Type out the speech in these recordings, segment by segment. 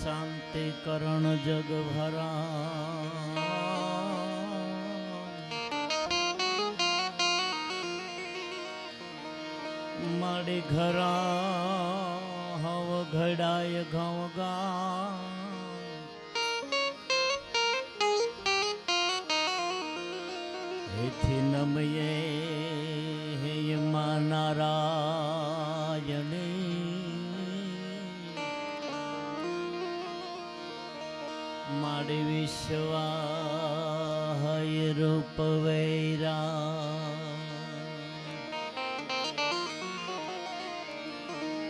શાંતિ કરણ જગ ભરા મારી ઘરા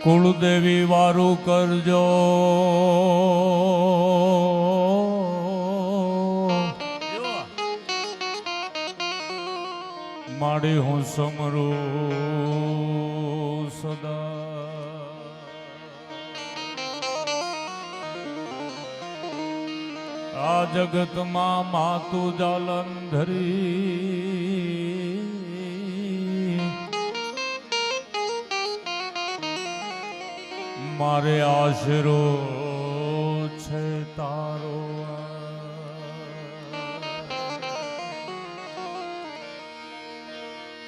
કુળદેવી વારું કરજો. માડી હું સમરું સદા. આ જગતમાં માતું જાલંધરી મારે આશરો છે તારો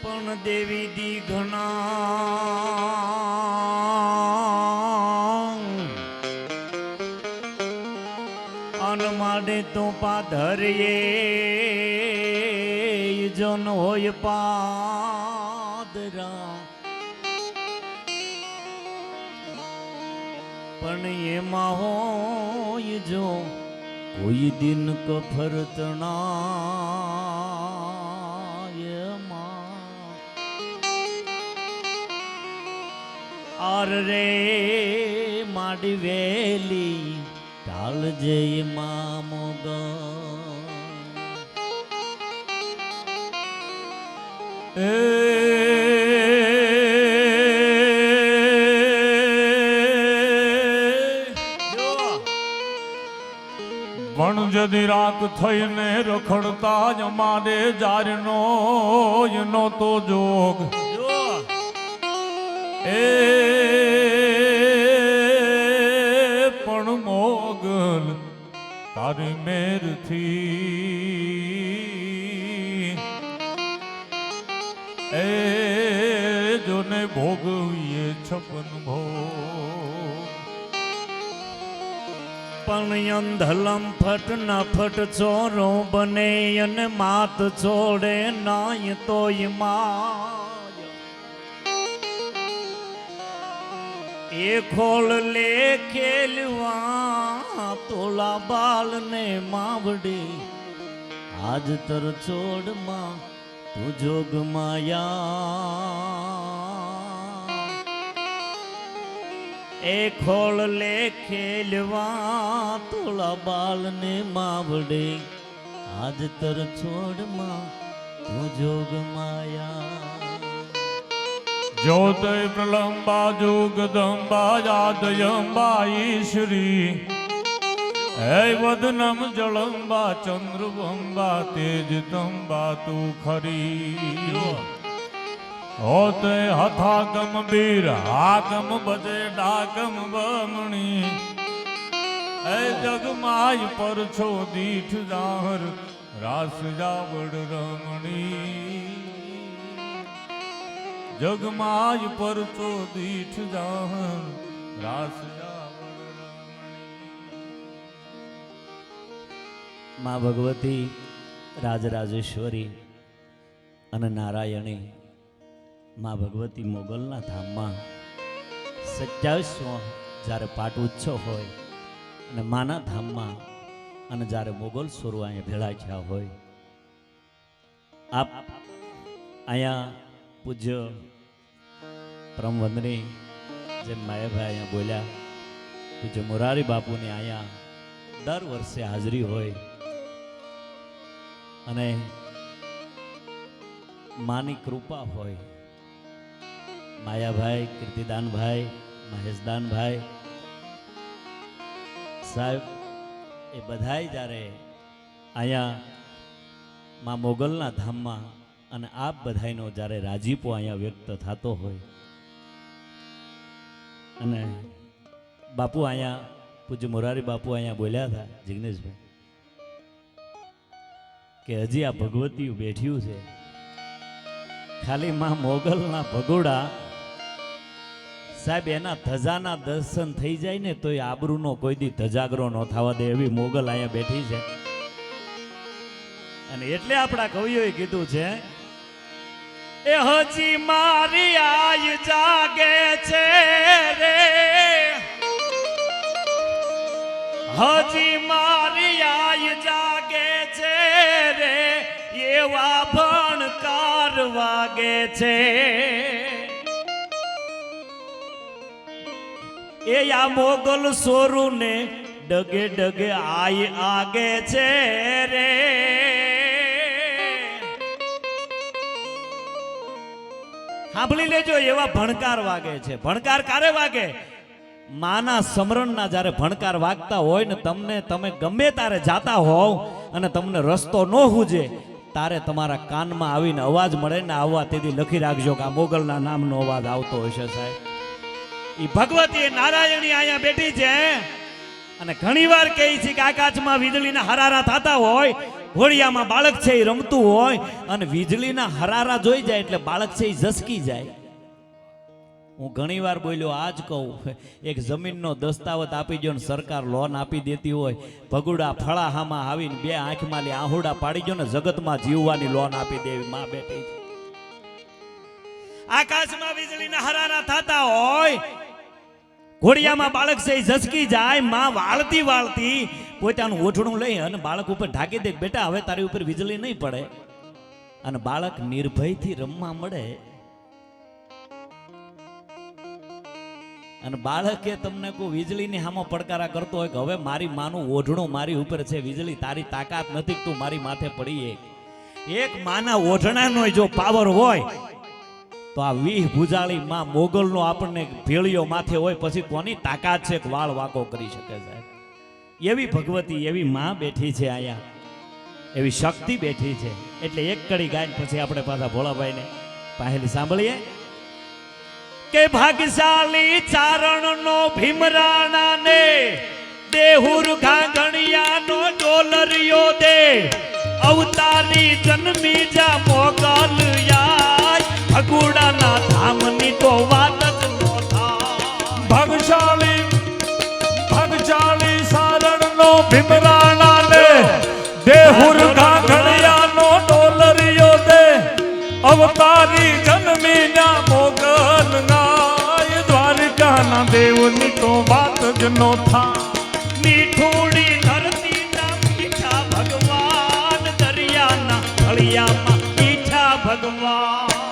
પણ દેવી દી ઘણા. અન માટે તો પાધરીએ જન હોય પાદરા. પણ એમાં હોય જો કોઈ દિન કફરતણા આર રે માડી વેલી ટાલ જય મામોગ એ જદી રાત થઈને રખડતા જ મારે જારનો એનો તો જોગ. એ પણ મોગલ તારી મેરથી. એ જોને ભોગવીએ છપન ભોગ. પણ અંધલમ ફટ ન ફટ ચોરો બને અને માત છોડે નાય તોય માય. એ ખોળ લે ખેલવા તોલા બાલ ને માવડી. આજ તર છોડમાં તું જોગ માયા. એ ખોળ લે ખેલવા તોળા બાલ ને માવડે. આજ તર છોડમાં તું જોગ માયા. પ્રલંબા જુગદંબા યાદયંબા ઈશ્વરી હે વદનમ જળંબા ચંદ્રબંબા તેજતંબા તું ખરી. હોતે હથાગમ બીર હાગમ બજે ડાકમ બમણી હે જગમાય પર છો દીઠ જાહર, રાસ જાવડ રમણી. જગમાય પર છો દીઠ જાહર, રાસમાં ભગવતી રાજરાજેશ્વરી અને નારાયણી માં ભગવતી મોગલના ધામમાં સત્યાવીસમો જ્યારે પાટ ઉત્સવ હોય અને માના ધામમાં અને જ્યારે મોગલ સ્વરો અહીંયા ભેળા થયા હોય, આપ અહીંયા પૂજ્ય પરમવંદની જેમ માયાભાઈ અહીંયા બોલ્યા, પૂજ્ય મોરારી બાપુની અહીંયા દર વર્ષે હાજરી હોય અને માની કૃપા હોય માયાભાઈ, કીર્તિદાનભાઈ, મહેશદાનભાઈ સાહેબ, એ બધાય જ્યારે અહીંયા માં મોગલના ધામમાં અને આપ બધાનો જ્યારે રાજીપો અહીંયા વ્યક્ત થતો હોય અને બાપુ અહીંયા, પૂજ્ય મોરારી બાપુ અહીંયા બોલ્યા હતા, જિગ્નેશભાઈ, કે હજી આ ભગવતી બેઠ્યું છે. ખાલી માં મોગલના ભગોડા સાહેબ, એના ધજાના દર્શન થઈ જાય ને તો એ આબરૂનો કોઈ દી ધજાગરો ન થવા દે એવી મોગલ અહીંયા બેઠી છે. અને એટલે આપણા કવિઓએ કીધું છે, એ હજી મારી આય જાગે છે રે. હજી મારી આય જાગે છે રે, એવા ભણકાર વાગે છે. એ આ મોગલ સોરું ને ડગે ડગે આય આગે છે રે. સાંભળી લેજો, એવા ભણકાર વાગે છે. ભણકાર કારે વાગે? માના સમરણના જ્યારે ભણકાર વાગતા હોય ને તમને, તમે ગમે તારે જાતા હોવ અને તમને રસ્તો ન હુજે, તારે તમારા કાનમાં આવીને અવાજ મળે ને આવવા તેથી લખી રાખજો કે આ મોગલના નામનો અવાજ આવતો હશે સાહેબ. ઈ ભગવતી નારાયણી અહીંયા બેઠી છે. અને ઘણીવાર કહે છે કે આકાશમાં વીજળીના હરારા થતા હોય, ઘોડિયામાં બાળક છે એ રમતું હોય, અને વીજળીના હરારા જોઈ જાય એટલે બાળક છે એ ઝસકી જાય. હું ઘણીવાર બોલ્યો, આજ કહું, એક જમીનનો દસ્તાવત આપી દો ને સરકાર લોન આપી દેતી હોય, ભગુડા ફળાહામાં આવીને બે આંખમાં લી આહુડા પાડી દો ને જગતમાં જીવવાની લોન આપી દેવી, માં છે આકાશમાં વીજળીના હરારા થતા હોય ઘોડિયામાં બાળક છે ઝસકી જાય, માં વાળતી વાળતી પોતાનું ઓઠણું લઈ અને બાળક ઉપર ઢાંકી દે બેટા, હવે તારી ઉપર વીજળી નહીં પડે. અને બાળક નિર્ભયથી રમવા મળે. અને બાળકે તમને કોઈ વીજળીની સામે પડકારા કરતો હોય કે હવે મારી માનું ઓઢણું મારી ઉપર છે, વીજળી તારી તાકાત નથી તું મારી માથે પડી એક. માના ઓઢણાનો જો પાવર હોય તો આ વીહ ભૂજાળી માં મોગલનો આપણને ભેળીઓ માથે હોય, પછી કોની તાકાત છે વાળ વાકો કરી શકે સાહેબ? એવી ભગવતી, એવી માં બેઠી છે અહીંયા એવી શક્તિ બેઠી છે. એટલે એક કડી ગાય પછી આપણે પાછા ભોળાભાઈને પાહેલી સાંભળીએ. કે ભાગશાલી ચારણ નો ભીમરાણા ને દેહુર ઘાઘણિયાનો ડોલરિયો દે. અવતારી જન્મી જા મોગલ ભગુડાના ધામની તો વાત જ નો થાય. ભાગશાળી ભાગશાળી સારણનો ભીમરાણા ને દેહુર ઘાઘડિયાનો ડોલરિયો દે. અવતારી જન્મી ના મોગલ નાય દ્વારકાના દેવની તો વાત જ નો થા મીઠુડી ધરતીના મીઠા ભગવાન દરિયાના તળિયામાં મીઠા ભગવાન.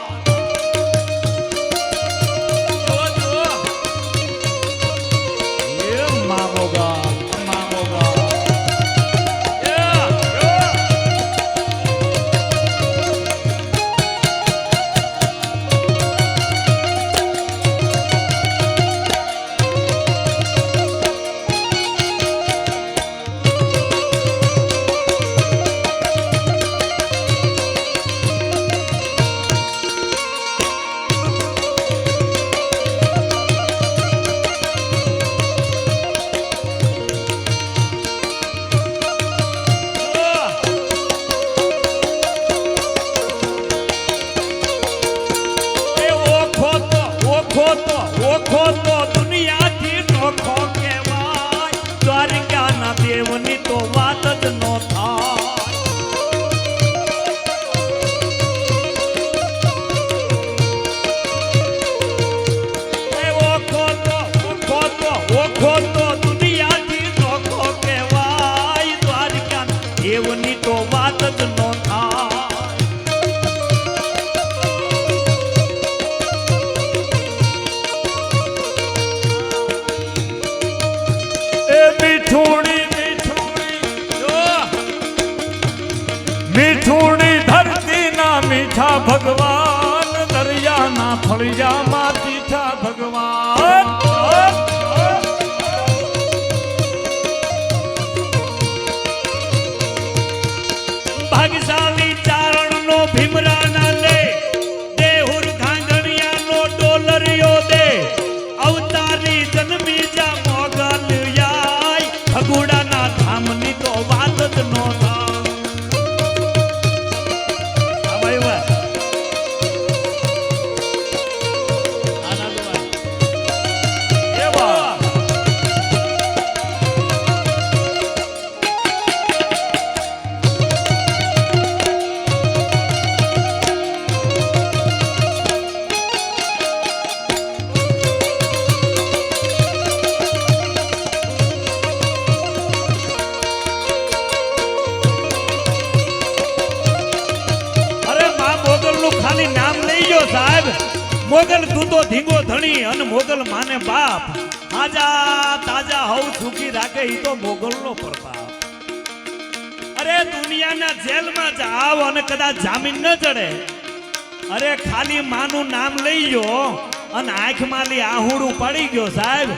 આંખમાં લી આહુડું પડી ગયો સાહેબ.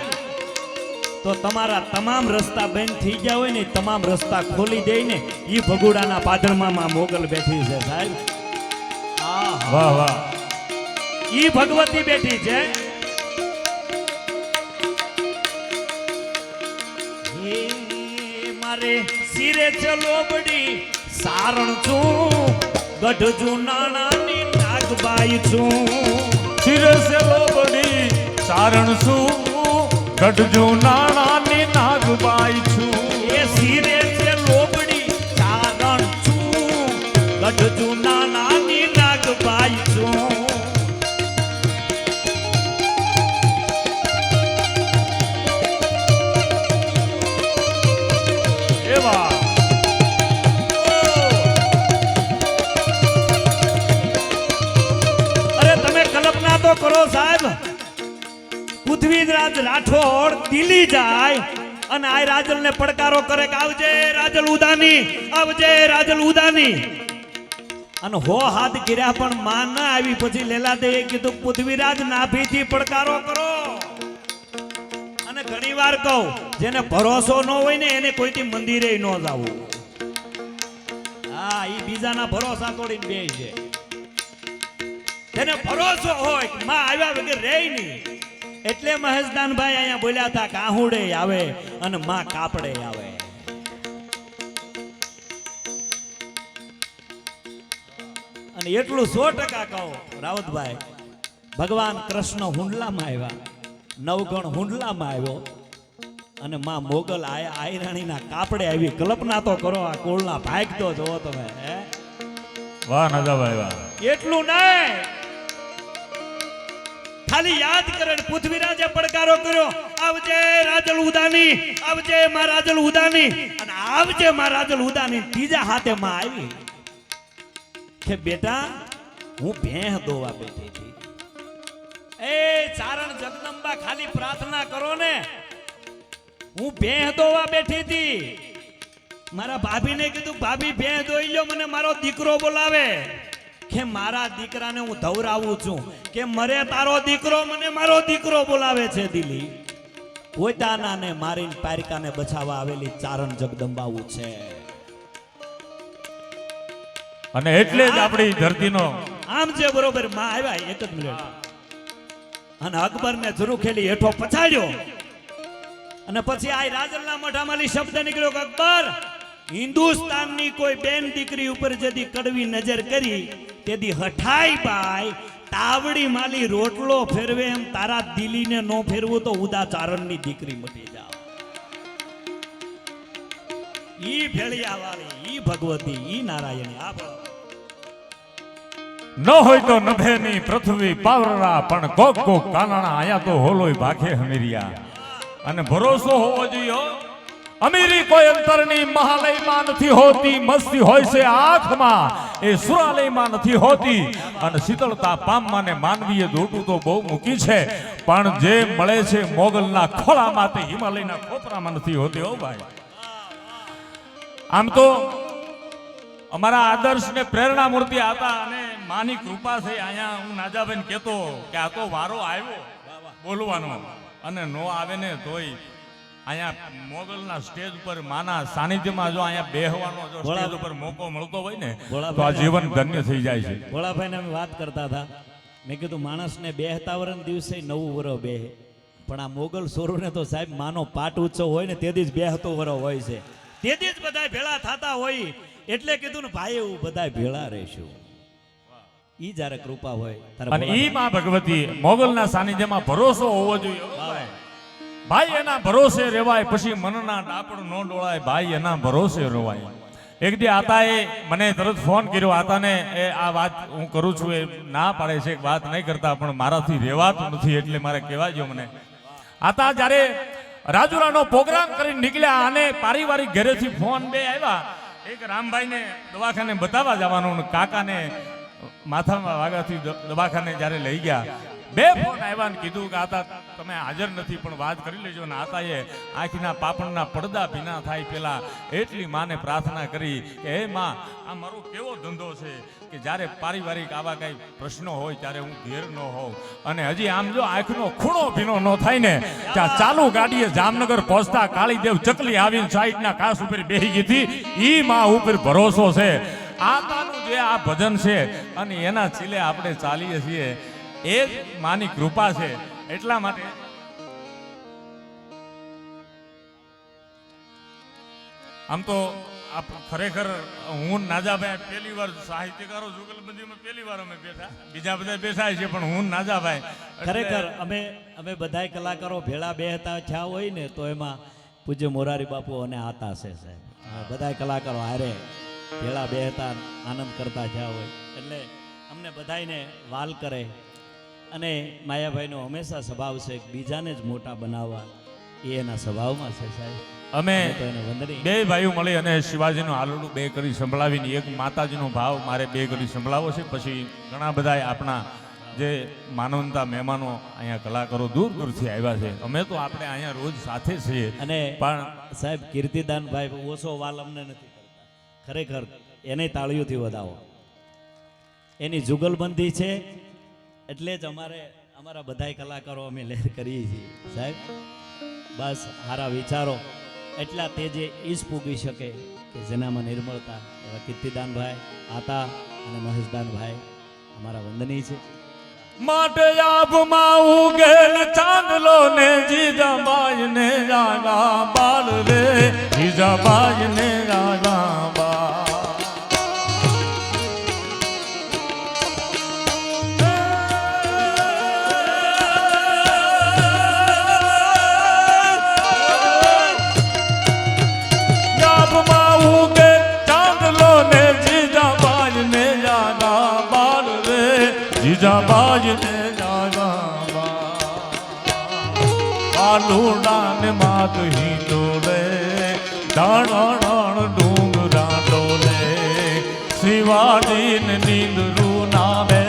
તો તમારા તમામ રસ્તા બંધ થઈ ગયા હોય ને તમામ રસ્તા ખોલી દે ને એ ભગુડાના પાદરમાં મોગલ બેઠી છે સાહેબ. વાહ વાહ. ઈ ભગવતી બેઠી છે. મારે સિરે ચલો બડી સારણ છું. ગઢ જુનાણાની નાગબાઈ છું. શિરસે લોબડી. સારણ શું ગઢજુ નાણાની નાગબાઈ છું. એ સિરે લોબડી. સારણ છું. ગઢ તો કરો સાહેબ. પૃથ્વીરાજ રાઠોડ દિલ્હી જાય અને આ રાજલ ને પડકારો કરે કે આવજે રાજલ ઉદાની, આવજે રાજલ ઉદાની. અને હો હાથ ગીર્યા પણ માં ના આવી. પછી લેલા દે કીધું, પૃથ્વીરાજ નાભીથી પડકારો કરો. અને ઘણી વાર કહું, જેને ભરોસો ન હોય ને એને કોઈથી મંદિરે ન જવું. હા એ બીજાના ભરોસા તોડીને બે છે જેને ભરોસો હોયમાં આવ્યા વગર રે નહીં. એટલે મહેશદાનભાઈ અહીંયા બોલ્યા હતા કાહુડે આવે અને માં કાપડે આવે. અને એટલું સો ટકા કહો રાવતભાઈ ભગવાન કૃષ્ણ હુંડલામાં આવ્યા નવગણ હુંડલામાં આવ્યો અને માં મોગલ આયા આયરાણીના કાપડે આવી કલ્પના તો કરો આ કોળના ભાગ તો જોવો તમે હે? વાહ નાદાભાઈ વાહ એટલું નહીં. ખાલી યાદ કરે પૃથ્વીરાજે પડકારો કર્યો. આવજે રાજલ ઉદાની, આવજે માં રાજલ ઉદાની, અને આવજે માં રાજલ ઉદાની, ત્રીજા હાથે માં આવી. કે બેટા, હું ભેહ દોવા બેઠી હતી. એ ચારણ જગદંબા, ખાલી પ્રાર્થના કરો ને. હું ભેહ દોવા બેઠી હતી. મારા ભાભીને કીધું, ભાભી ભેહ દોઈ લ્યો, મને મારો દીકરો બોલાવે. કે મારા દીકરાને હું ધવરાવું છું કે મરે તારો દીકરો મને મારો દીકરો બોલાવે છે દિલી પોતાનાને મારીને પારિકાને બચાવવા આવેલી ચારણ જગદંબાવું છે. અને એટલે જ આપણી ધરતીનો આમ છે બરોબરમાં આવ્યા એક જ મિનિટ. અને અકબરને ઝરૂખેલી હેઠો પછાડ્યો. અને પછી આ રાજલના મોઢામાંથી શબ્દ નીકળ્યો કે અકબર હિન્દુસ્તાનની કોઈ બેન દીકરી ઉપર જેથી કડવી નજર કરી તેથી હઠાઈ બાઈ તાવડી માલી રોટલો ફેરવે એમ તારા દિલીને નો ફેરવું તો ઉદાચારણની દીકરી મટી જાવ ઈ ભગવતી, ઈ નારાયણ, આ. ન હોય તો નભે ની પૃથ્વી પાવરરા, પણ કોક કોક કાનાણા આયા તો હોલોય ભાખે હમીરિયા અને ભરોસો હોવો જોઈએ. અમીરી કોઈ અંતરની મહાલયમાં નથી હોતી, મસ્તી હોય છે આંખમાં. એ સુરાલયમાં નથી હોતી અને શીતળતા પામમાં માનવીએ દોટું તો બહુ મૂકી છે. પણ જે મળે છે મોગલના ખોળામાં તે હિમાલયના ખોપરામાં નથી હોતી, હો ભાઈ. આમ તો અમારા આદર્શ ને પ્રેરણા મૂર્તિ હતા અને માની કૃપા છે. અહીંયા હું નાજાબેન કહેતો કે આ તો વારો આવ્યો. બોલવાનો. અને નો આવે ને તોય અહીંયા મોગલના સ્ટેજ ઉપર માના સાનિધ્યમાં જો અહીંયા બેહવાનો જો સ્ટેજ ઉપર મોકો મળતો હોય ને તો આ જીવન ધન્ય થઈ જાય છે. ભોળાભાઈને અમે વાત કરતા હતા. મેં કીધું માણસને બેહતા વરણ દિવસે નવું વરો બેહે. પણ આ મોગલ સોરુને તો સાહેબ માનો પાટ ઉત્સવ હોય ને તેથી જ બેહતો વરો હોય છે. તેથી જ બધા ભેળા થતા હોય. એટલે કીધું ને ભાઈ એવું બધા ભેળા રહેશું. ઈ જ્યારે કૃપા હોય અને ઈ માં ભગવતી મોગલના સાનિધ્યમાં ભરોસો હોવો જોઈએ. ભાઈ. એના ભરોસે રેવાય પછી મનના ડાપણ નો ડોળાય, ભાઈ, એના ભરોસે રોવાય એક દી આતાએ મને તરત ફોન કર્યો, આતાને, એ આ વાત હું કરું છું, એ ના પાડે છે વાત નહીં કરતા, પણ મારાથી રેવાતું નથી, એટલે મારે કહેવા જો મને આતા જ્યારે રાજુરાનો પ્રોગ્રામ કરીને નીકળ્યા અને પારિવારિક ઘરેથી ફોન બે આવ્યા, એક રામભાઈને દવાખાને બતાવવા જવાનું કાકાને માથામાં વાગાથી દવાખાને જ્યારે લઈ ગયા બે ફોન આવ્યા ને કીધું કે આતા તમે હાજર નથી, પણ વાત કરી લેજો ને આતાએ આંખના પાપણના પડદા ભીના થાય પેલા. એટલી માને પ્રાર્થના કરી કે, હે માં, આ મારો કેવો ધંધો છે કે જ્યારે પારિવારિક આવા કાંઈ પ્રશ્નો હોય ત્યારે હું ઘેર ન હોઉં. અને હજી આમ જો આંખનો ખૂણો ભીનો ન થાય ને, ત્યાં ચાલુ ગાડીએ જામનગર પહોંચતા કાળીદેવ ચકલી આવીને સાઈડના કાસ ઉપર બેહી ગઈ હતી. એ માં ઉપર ભરોસો છે. આતાનું જે આ ભજન છે, અને એના છેલ્લે આપણે ચાલીએ છીએ. એ જ માની કૃપા છે. એટલા માટે આમ તો ખરેખર હું નાજાભાઈ પહેલી વાર સાહિત્યકારો જુગલબંધીમાં પહેલી વાર અમે બેઠા. બીજા બધા બેઠા છે, પણ હું નાજાભાઈ. ખરેખર અમે અમે બધાય કલાકારો ભેળા બે હતા થયા હોય ને, તો એમાં પૂજ્ય મોરારી બાપુ અને આતા છે સાહેબ. બધા કલાકારો હારે ભેળા બે હતા, આનંદ કરતા થયા હોય. એટલે અમને બધાયને વાલ કરે અને માયાભાઈનો હંમેશા સ્વભાવ છે બીજાને જ મોટા બનાવવા. એ એના સ્વભાવમાં છે સાહેબ. અમે બે ભાઈઓ મળી અને શિવાજીનું હાલડું બે કરી સંભળાવીને એક માતાજીનો ભાવ મારે બે કરી સંભળાવો છે. પછી ઘણા બધા આપણા જે માનવતા મહેમાનો અહીંયા કલાકારો દૂર દૂરથી આવ્યા છે. અમે તો આપણે અહીંયા રોજ સાથે છીએ. અને પણ સાહેબ કીર્તિદાનભાઈ ઓછો વાલ અમને નથી કરતા. ખરેખર એને તાળીઓથી વધાવો. એની જુગલબંધી છે એટલે જ અમારે, અમારા બધાય કલાકારો અમે લહેર કરીએ છીએ. સાહેબ, બસ સારા વિચારો. એટલા તે જે ઈશ પૂગી શકે કે જેનામાં નિર્મળતા. એવા કીર્તિદાનભાઈ, આતા અને મહેશદાનભાઈ અમારા વંદનીય છે. માટે આભમાં ઉગેલ ચાંદલો ને જીજાબાઈ ને રાગા બાલ રે જીજાબાઈ ને ને હી હિંડોલે દાણ ડુંગરા ડોલે. શિવાજી ને નીંદરું નામે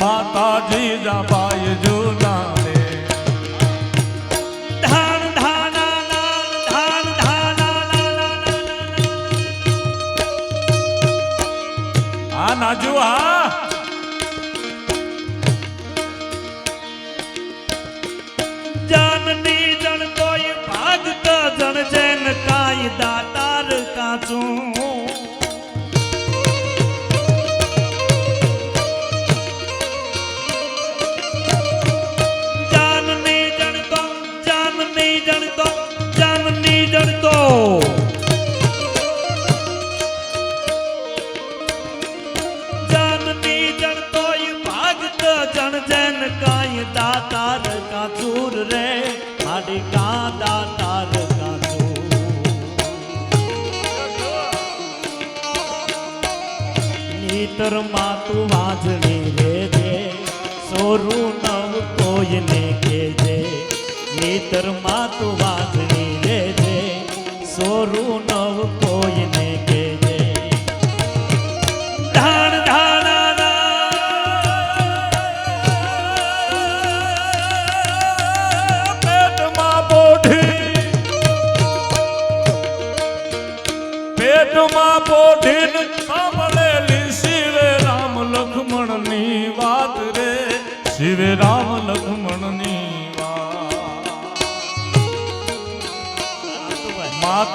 માતાજી જાબાઈ নাচুন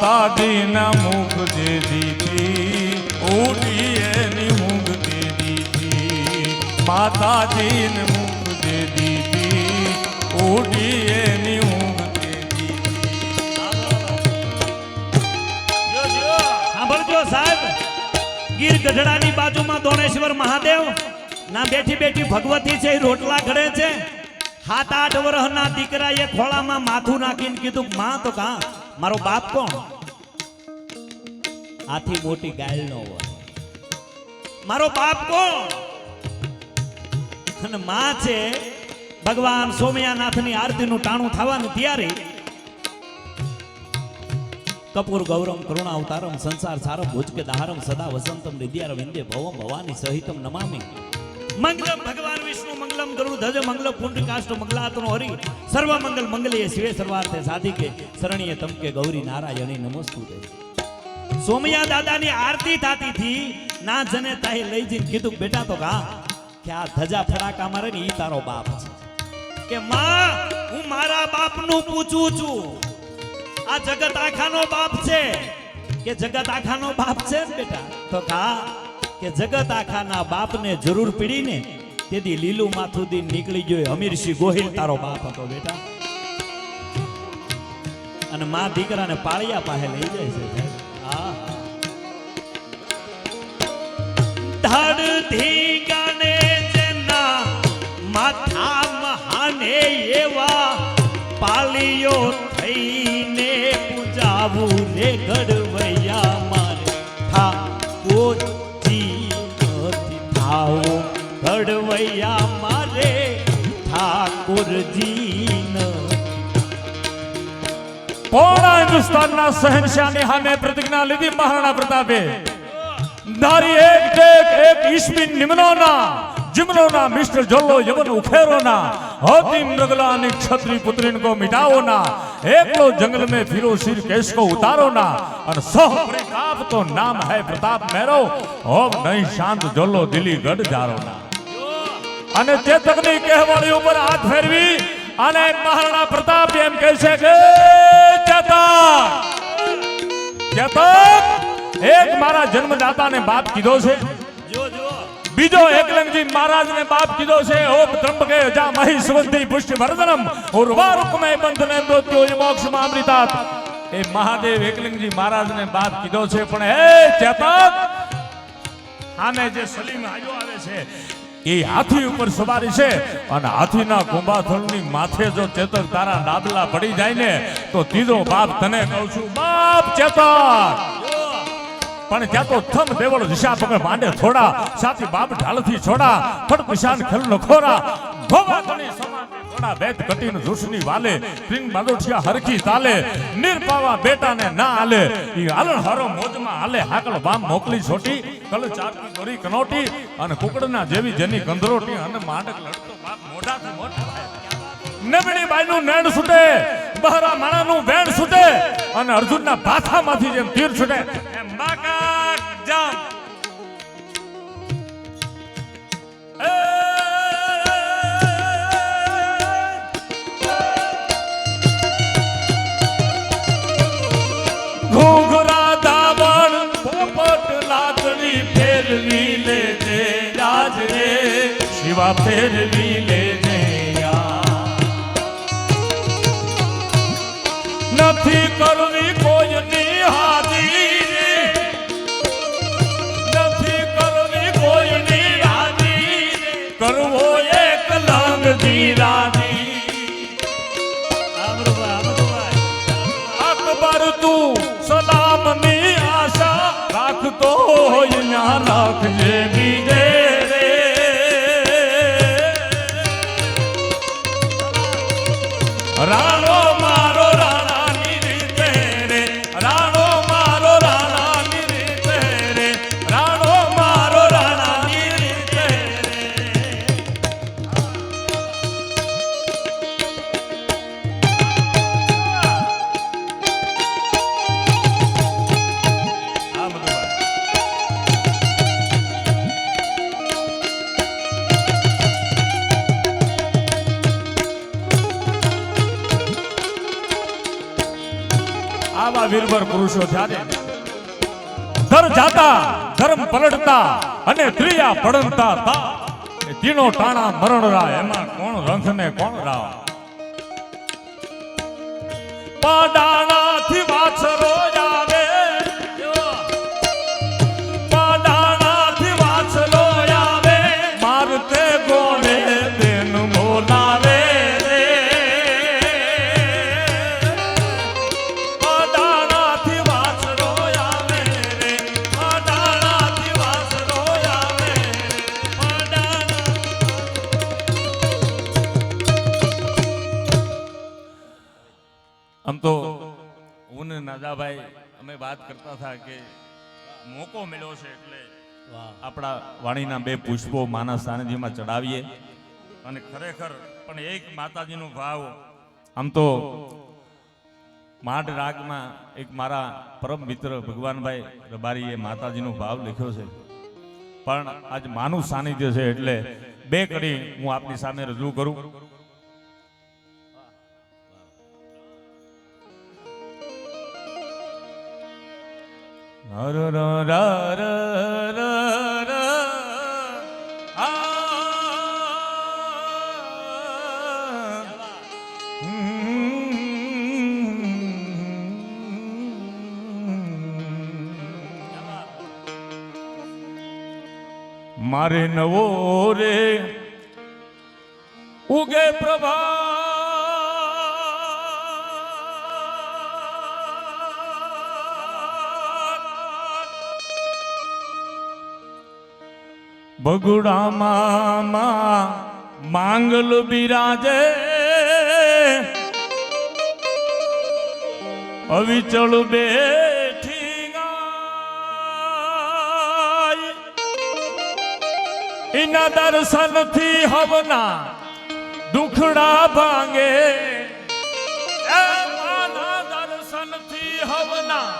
માતાજીના મુખ જે દીધી ઓઢી એની મુખ જે દીધી, માતાજીને મુખ જે દીધી ઓઢી એની મુખ જે દીધી. સાંભળજો સાહેબ, ગીર ગઢડાની બાજુમાં દોણેશ્વર મહાદેવ, ના બેઠી બેઠી ભગવતી છે, એ રોટલા ઘડે છે. સાત આઠ વર્ષના દીકરાએ ખોળામાં માથું નાખીને કીધું, માં, તો કા મારો બાપ કોણ? આથી મોટી ગાયલ નો હોય. મારો બાપ કોણ? અને માં છે ભગવાન સોમયાનાથની આરતીનું ટાણું થવાનું તૈયારી. કપૂર ગૌરમ કરુણા અવતારમ સંસાર સારમ ભુજકે દાહરમ સદા વસંતમ નિદ્યાર વિંદે ભવમ ભવાની સહિતમ નમામી. મંગલમ ભગવાન વિષ્ણુ મંગલમ ગરુડ ધજ મંગલ પુંડ કાષ્ટ મંગલાતનો હરિ. સર્વ મંગલ મંગલીય શિવે સર્વાર્થે સાધિકે શરણીય તમકે ગૌરી નારાયણી નમસ્તુતે. સોમયા દાદાની આરતી થતી હતી ના જને તાહી લઈ જઈને કીધું બેટા તો કા, કે આ ધજા ફડાકા મારે ને ઈ તારો બાપ છે. કે માં, હું મારા બાપનું પૂછું છું. આ જગત આખાનો બાપ છે. કે જગત આખાનો બાપ છે બેટા? તો કા, કે જગત આખાના બાપને જરૂર પીડીને તેથી લીલું માથું દી નીકળી ગયો હમીરસિંહ ગોહિલ તારો બાપ હતો બેટા. અને મા દીકરાને પાળિયા પાસે લઈ જાય છે. ધડથી ગાને જેના માથા મહાને એવા પાલિયો થઈને પૂજાવું રે ઘડવૈયા મારે ઠાકોરજી નથી થાવો. ઘડવૈયા મારે ઠાકોરજી નથી. પોણા હિન્દુસ્તાનના શહેનશાહની સામે પ્રતિજ્ઞા લીધી મહારાણા પ્રતાપે. અને સહ પ્રતાપ તો નામ હે પ્રતાપ મેરો હોમ નહીં શાંત જલ્લો, દિલી ગઢ જારોના અને તે તકની કહેવાળી ઉપર હાથ ફેરવી, અને મહારાણા પ્રતાપ એમ કહે છે કે ચેતક ચેતક એક મારા જન્મદાતાને બાપ કીધો છે. બીજો એકલંગજી મહારાજને બાપ કીધો છે ઓમ ત્રંબકે જા મહી સુગંધી પુષ્ટિ વર્ધનમ ઉર્વારુકમય બંધને મૃત્યુ મોક્ષ અમૃતાત. એ મહાદેવ એકલિંગજી મહારાજને બાપ કીધો છે પણ હે ચેતક આમે જે સલીમ હાજો આવે છે એ હાથી ઉપર સવારી છે. અને હાથીના કુંભાથળની માથે જો ચેતક તારા ડાબલા પડી જાય ને, તો ત્રીજો બાપ તને કહું છું, બાપ ચેતક પણ ત્યાં તો થમ દેવળ દિશા પગે માંડે થોડા, સાથી બાપ ઢાલથી છોડા ફટ કિસાન ખેલ ખોરા ભોગા ધણી સમાન બેત કટીન ઝુસની વાલે ત્રીન બાદોઠિયા હરખી તાલે નિર્પાવા બેટાને ના આલે, ઈ આલણ હારો મોજમાં હાલે, હાકલ બામ મોકલી છોટી કલ ચારકી દોરી કનોટી અને કુકડના જેવી જેની કંદરોટી અને માંડક લડતો બાપ મોઢાથી મોઢા નબળી બાઈનું નેણ છૂટે, બહરા માણાનું વેણ છૂટે અને અર્જુનના ભાથામાંથી જેમ તીર છૂટે. એમ બાકા જામ. શિવા ફેરવી લેજે. નથી કરવી કોઈની હાજરી નથી કરવી કોઈની હાજરી કરવો એક લંગ અમરુભાઈ અમરુભાઈ અકબર તું સલામની આશા રાખતો હોય ના રાખજે બીજે પડંતા તા તીનો ટાણા મરણ રા એમાં કોણ રંગ ને કોણ રાવ? પાડાણાથી કરતા હતા કે મોકો મળ્યો છે એટલે આપણા વાણીના બે પુષ્પો માના સાનિધ્યમાં ચડાવીએ. અને ખરેખર પણ એક માતાજીનો ભાવ આમ તો માઢ રાગમાં એક મારા પરમ મિત્ર ભગવાનભાઈ રબારીએ માતાજીનો ભાવ લખ્યો છે. પણ આજ માનું સાનિધ્ય છે એટલે બે કડી હું આપની સામે રજૂ કરું. ર ર ર આ મારે નવો રે. ઉગે પ્રભા બગુડામાં માંગલ બિરાજે. અવિચળ બેઠી એના દર્શનથી હવના દુખડા ભાંગે. દર્શનથી હવના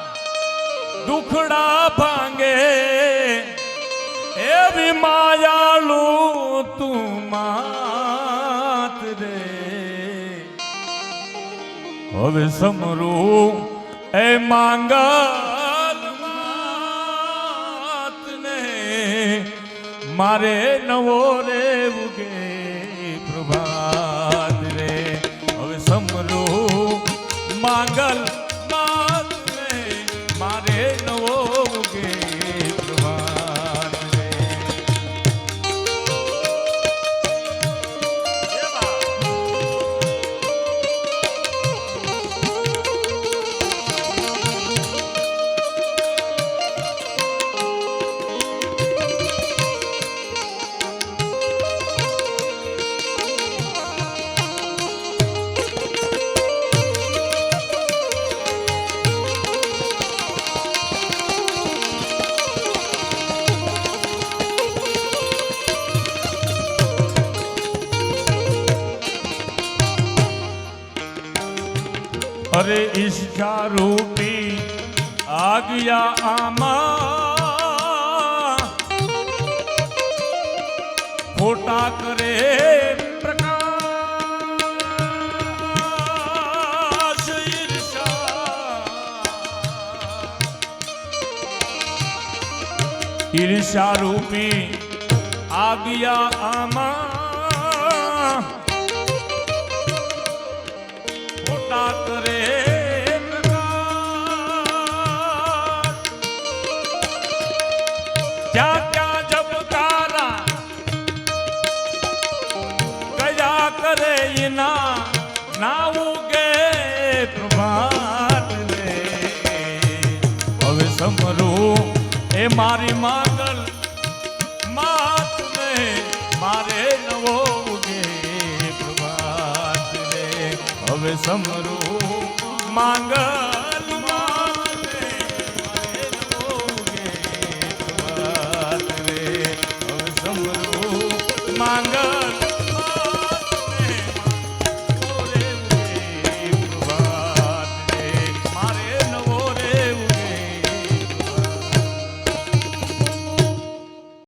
દુખડા ભાંગે. એવી માયાલુ તું માત રે. હવે સમરું એ માંગલ માતને મારે નવો રે ઉગે પ્રભાત રે. હવે સમરું માંગલ રૂપી આજ્ઞા આમાં. ખોટા કરે પ્રકાશ ઈર્ષા. રૂપી આજ્ઞા આમાં.